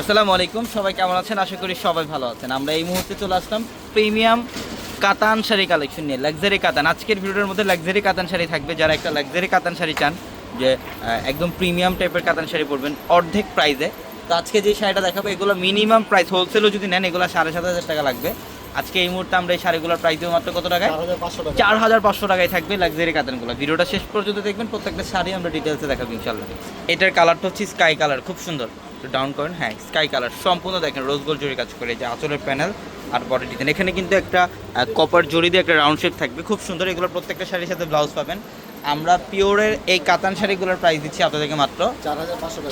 আসসালামু আলাইকুম সবাই কেমন আছেন? আশা করি সবাই ভালো আছেন। আমরা এই মুহূর্তে চলে আসলাম প্রিমিয়াম কাতান শাড়ি কালেকশন নিয়ে লাক্সারি কাতান। আজকের ভিডিওর মধ্যে লাক্সারি কাতান শাড়ি থাকবে। যারা একটা লাক্সারি কাতান শাড়ি চান যে একদম প্রিমিয়াম টাইপের কাতান শাড়ি পরবেন অর্ধেক প্রাইসে তো আজকে যে শাড়িটা দেখাবো এগুলো মিনিমাম প্রাইস হোলসেলও যদি নেন এগুলো সাড়ে সাত হাজার টাকা লাগবে। আজকে এই মুহূর্তে আমরা এই শাড়িগুলোর প্রাইস দেবো মাত্র কত টাকায়? চার হাজার পাঁচশো টাকায় থাকবে লাক্সারি কাতানগুলো। ভিডিওটা শেষ পর্যন্ত দেখবেন প্রত্যেকটা শাড়ি আমরা ডিটেলসে দেখাবো ইনশাল্লাহ এটার কালারটা হচ্ছে স্কাই কালার খুব সুন্দর। একটু ডাউন করেন। হ্যাঁ স্কাই কালার সম্পূর্ণ দেখেন রোজ গোল্ড জরি কাজ করে যে আঁচলের প্যানেল আর বডি ডিজাইন এখানে কিন্তু একটা কপার জরি দিয়ে একটা রাউন্ড শেপ থাকবে। খুব সুন্দর এগুলো প্রত্যেকটা শাড়ির সাথে ব্লাউজ পাবেন। আমরা পিওরের এই কাতান শাড়িগুলোর প্রাইস দিচ্ছি আপনাদেরকে মাত্র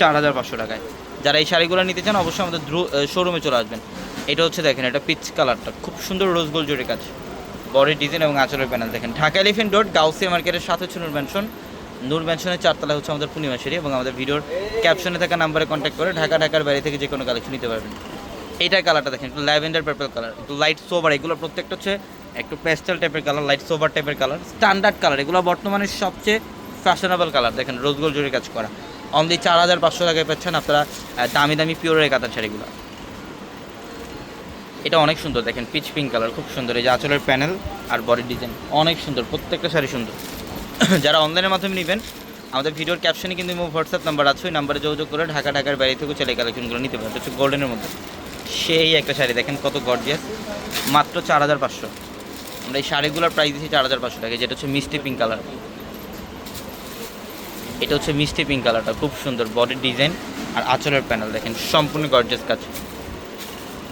চার হাজার পাঁচশো টাকায়। যারা এই শাড়িগুলো নিতে চান অবশ্যই আমাদের দ্রু শোরুমে চলে আসবেন। এটা হচ্ছে দেখেন এটা পিচ কালারটা খুব সুন্দর রোজ গোল্ড জরি কাজ। বডি ডিজাইন এবং আঁচলের প্যানেল দেখেন। ঢাকা এলিফেন্ট রোড গাউসিয়া মার্কেটের সাথে হচ্ছে নূর ম্যানশন নূর ম্যানশনের চারতলা হচ্ছে আমাদের পূর্ণিমা শাড়ি এবং আমাদের ভিডিওর ক্যাপশনে থাকা নাম্বারে কন্ট্যাক্ট করে ঢাকা, ঢাকার বাইরে থেকে যে কোনো কালেকশন নিতে পারবেন। এইটার কালারটা দেখেন, একটু ল্যাভেন্ডার পার্পল কালার একটু লাইট সোভার এগুলো প্রত্যেকটা হচ্ছে একটু প্যাস্টেল টাইপের কালার লাইট সোভার টাইপের কালার স্ট্যান্ডার্ড কালার এগুলো বর্তমানে সবচেয়ে ফ্যাশনেবল কালার দেখেন রোজগোল জুড়ে কাজ করা। অনলি চার হাজার পাঁচশো টাকায় পাচ্ছেন আপনারা দামি দামি পিওরের কাতার শাড়িগুলো এটা অনেক সুন্দর, দেখেন পিচ পিঙ্ক কালার খুব সুন্দর, এই যে আঁচলের প্যানেল আর বডি ডিজাইন অনেক সুন্দর, প্রত্যেকটা শাড়ি সুন্দর। যারা অনলাইনের মাধ্যমে নেবেন, আমাদের ভিডিওর ক্যাপশনে কিন্তু হোয়াটসঅ্যাপ নাম্বার আছে, ওই নাম্বারে যোগাযোগ করে ঢাকা, ঢাকার বাইরে থেকে চলে কালেকশনগুলো নিতে পারবে হচ্ছে গোল্ডেনের মধ্যে। সেই একটা শাড়ি দেখেন কত গর্জিয়াস মাত্র চার হাজার পাঁচশো। আমরা এই শাড়িগুলোর প্রাইস দিচ্ছি চার হাজার পাঁচশো টাকা যেটা হচ্ছে মিষ্টি পিঙ্ক কালার এটা হচ্ছে মিষ্টি পিঙ্ক কালারটা খুব সুন্দর বডি ডিজাইন আর আঁচলের প্যানেল দেখেন। সম্পূর্ণ গর্জিয়াস কাজ।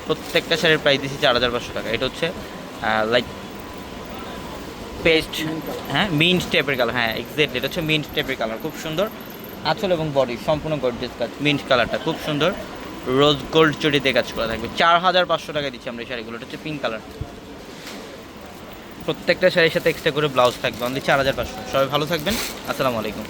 প্রত্যেকটা শাড়ির প্রাইস দিচ্ছি চার হাজার পাঁচশো টাকা এটা হচ্ছে লাইক পেস্ট হ্যাঁ মিন্ট টাইপের কালার হ্যাঁ এক্স্যাক্টলি এটা হচ্ছে মিন্ট টাইপের কালার খুব সুন্দর। আঁচল এবং বডি সম্পূর্ণ গর্জেস কাজ, মিন্ট কালারটা খুব সুন্দর। রোজ গোল্ড চড়িতে কাজ করা থাকবে। চার হাজার পাঁচশো টাকায় দিচ্ছি আমরা এই শাড়িগুলো, এটা হচ্ছে পিঙ্ক কালার প্রত্যেকটা শাড়ির সাথে এক্সট্রা করে ব্লাউজ থাকবে অনলি চার হাজার পাঁচশো। সবাই ভালো থাকবেন, আসসালামু আলাইকুম।